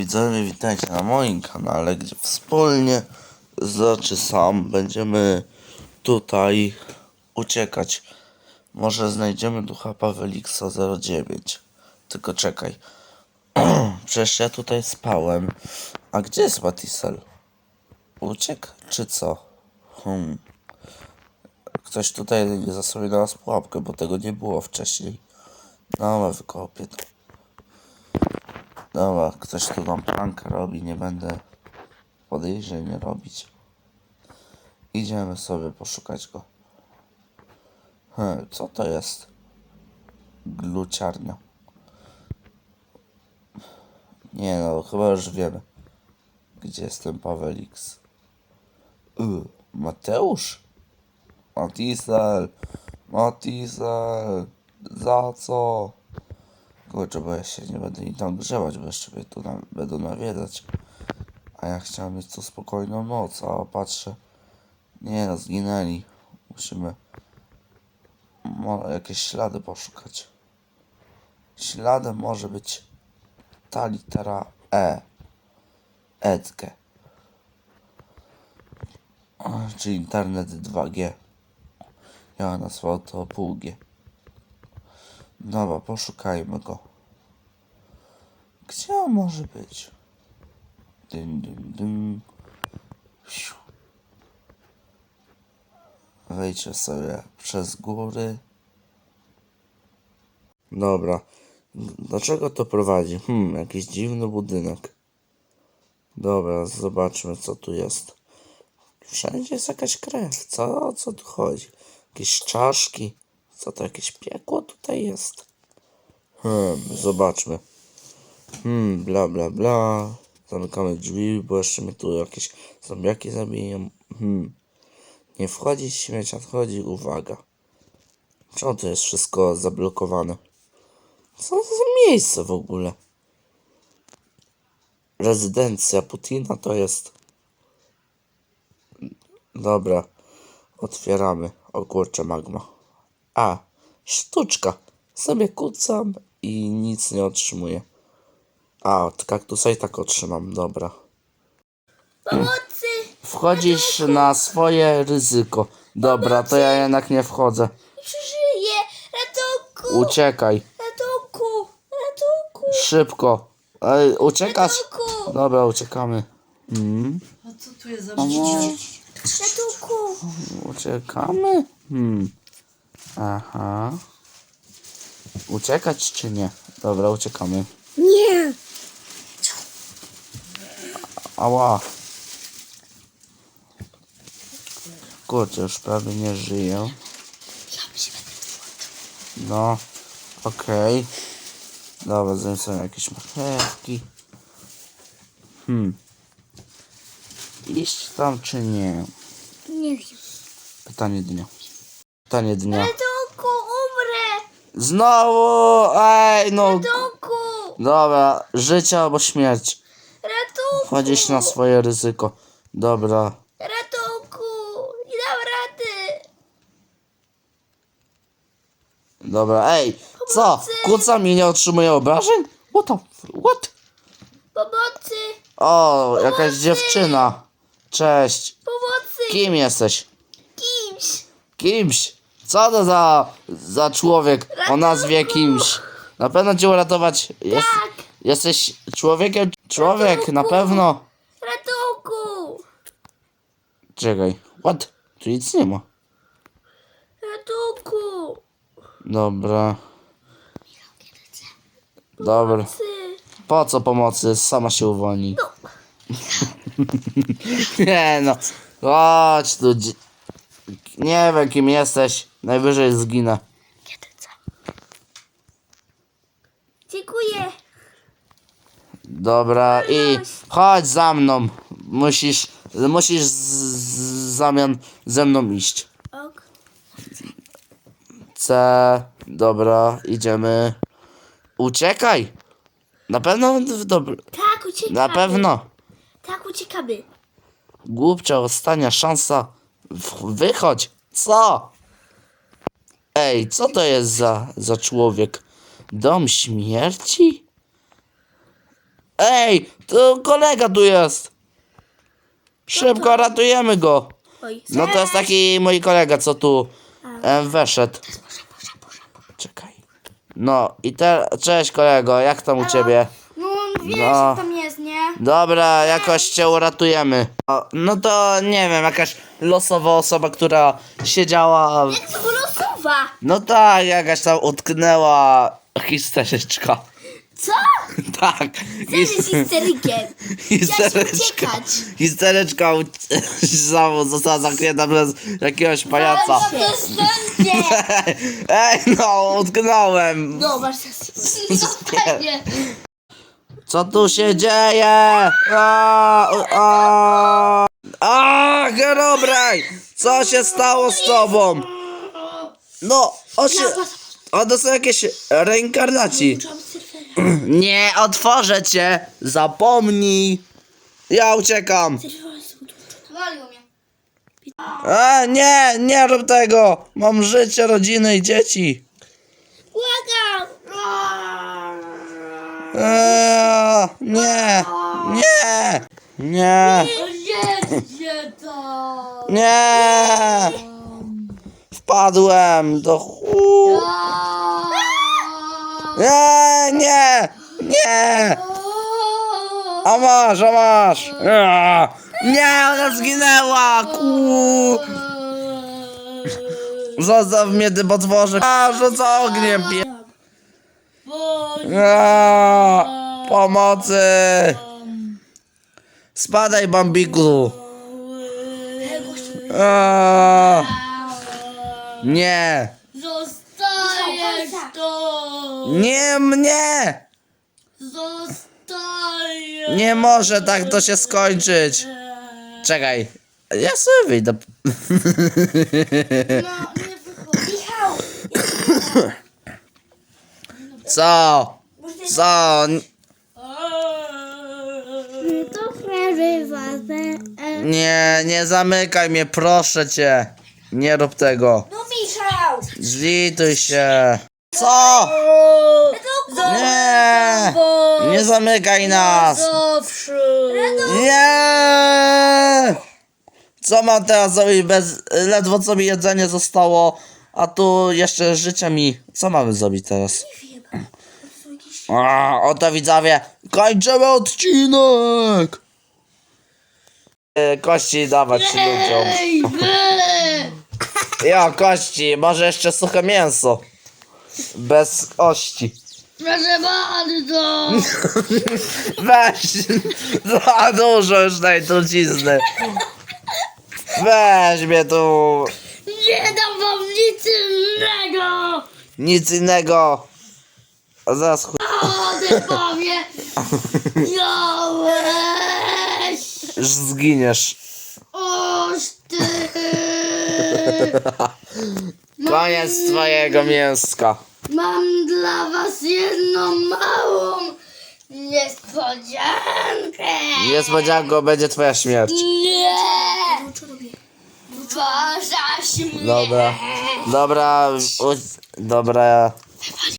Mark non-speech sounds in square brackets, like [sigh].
widzowie, witajcie na moim kanale, gdzie wspólnie, znaczy sam, będziemy tutaj uciekać. Może znajdziemy ducha Pawelixa 09. Tylko czekaj. [clears throat] Przecież ja tutaj spałem. A gdzie jest Matisel? Uciekł czy co? Hmm. Ktoś tutaj zasłonił na nas pułapkę, bo tego nie było wcześniej. No, wykopię to. Dobra, ktoś tu nam prankę robi, nie będę podejrzeń robić. Idziemy sobie poszukać go. Hmm, co to jest? Gluciarnia. Nie no, chyba już wiemy. Gdzie jest ten Pawelix? Y, Mateusz? Matisel! Matisel! Za co? Kurczę, bo ja się nie będę im tam grzewać, bo jeszcze mnie tu na, będą nawiedzać. A ja chciałem mieć tu spokojną noc, a patrzę. Nie no, zginęli. Musimy mo- jakieś ślady poszukać. Śladem może być ta litera E. Edge. O, Czyli internet 2G. Ja nazwał to pół G. Dobra, poszukajmy go. Gdzie on może być? Dym, dym. Siu. Wejdźcie sobie przez góry. Dobra. Do czego to prowadzi? Hmm, jakiś dziwny budynek. Dobra, zobaczmy co tu jest. Wszędzie jest jakaś krew. Co, o co tu chodzi? Jakieś czaszki. Co to, jakieś piekło tutaj jest? Hmm, zobaczmy. Hmm, bla bla bla. Zamykamy drzwi, bo jeszcze mnie tu jakieś zombiaki zabiją. Hmm. Nie wchodzić, śmieć nadchodzi, uwaga. Czemu to jest wszystko zablokowane? Co to za miejsce w ogóle? Rezydencja Putina to jest. Dobra. Otwieramy. O kurczę, magma. A, sztuczka. Sobie kucam i nic nie otrzymuję. A, od kaktusa i tak otrzymam, dobra. Pomocy! Wchodzisz na swoje ryzyko. Dobra, to ja jednak nie wchodzę. Przeżyję! Ratunku! Uciekaj. Ratunku! Ratunku! Szybko. Ej, uciekasz? Ratunku! Dobra, uciekamy. Mm, A co tu jest za Ratunku! uciekamy? Hmm. Aha. Uciekać czy nie? Dobra, uciekamy. Nie! Ała. Kurczę, już prawie nie żyję. No, okej. Dobra, zjem sobie jakieś marchewki. Hmm. Iść tam czy nie? Nie wiem. Pytanie dnia. Pytanie dnia. Ratunku! Umrę! Znowu! Ej, no. Ratunku! Dobra, życie albo śmierć. Ratunku! Wchodzisz na swoje ryzyko. Dobra. Ratunku! Nie dam rady! Dobra, ej, co? Kuca mi nie otrzymuje obrażeń? What the f- What? Pomocy! O, jakaś dziewczyna. Cześć. Pomocy! Kim jesteś? Kimś! Kimś. Co to za, za człowiek o nazwie kimś? Na pewno cię uratować. Jest, Tak! jesteś człowiekiem? Człowiek, na pewno. Ratunku! Czekaj, what? Tu nic nie ma. Ratunku! Dobra. Dobra. Ty! Po co pomocy? Sama się uwolni. [laughs] Nie no. Chodź tu. dzi- Nie wiem kim jesteś. Najwyżej zginę. Dziękuję! Dobra i chodź za mną. Musisz, musisz z, z zamian ze mną iść. Ok. C. Dobra, idziemy. Uciekaj. Na pewno dobra. Tak, uciekamy. Na pewno. Tak, uciekamy. Głupcia ostatnia szansa. W- Wychodź. Co? Ej, co to jest za, za człowiek? Dom śmierci? Ej, to kolega tu jest. Szybko ratujemy go. Oj. No to jest taki mój kolega, co tu em, weszedł. Czekaj. No i te, cześć kolego, jak tam u ciebie? No wiesz, No. tam jest, nie? Dobra, jakoś cię uratujemy. O, No to nie wiem, jakaś losowa osoba, która siedziała. w- To? No tak, jakaś tam utknęła histeryczka. Co? [laughs] Tak. Jesteś histerykiem. [laughs] Histeryczka. uciekać. Histeryczka u- [laughs] znowu została zamknięta przez jakiegoś pajaca. to jest wszędzie. Ej, no, utknąłem. No, masz. Co tu się dzieje? A, a, a! Co się stało z tobą? No, o się... O, to są jakieś reinkarnacji. [clears throat] Nie otworzę cię! Zapomnij! Ja uciekam! A, nie, nie rób tego! Mam życie, rodziny i dzieci. Błagam. Eee, nie, nie, Jedźcie to. nie! Wpadłem do chu... Nie, nie, nie! A masz, a masz! Nie, ona zginęła! Ku... Zostaw mnie, ty potworze! A, rzuca ogniem! Pie... Eee, Pomocy! Spadaj, Bambiku! Eee, Nie! Zostajesz to! Nie mnie! Zostajesz! Nie może tak to się skończyć! Czekaj, ja sobie wyjdę. No, nie wychodzi. Michał. Co? Co? To przerywa. Nie, nie zamykaj mnie, proszę cię. Nie rób tego. No. Zlituj się. Co? Nie! Nie zamykaj nas! Zawsze! Nie! Co mam teraz zrobić bez... Ledwo co mi jedzenie zostało, a tu jeszcze życia mi... Co mamy zrobić teraz? A, oto widzowie, kończymy odcinek! E, Kości dawać ludziom. Ej, wy! Ja, kości, może jeszcze suche mięso. Bez kości. Proszę bardzo! [laughs] Weź, za dużo już tej trucizny. Weź mnie tu. Nie dam wam nic innego! Nic innego. A zaraz chuj. O, ty powie! [laughs] Już zginiesz. Oż ty! [laughs] Koniec twojego mięska. Mam dla was jedną małą niespodziankę! Niespodzianką będzie twoja śmierć. Nie! Wasza śmierć! Dobra. Dobra. u- Dobra.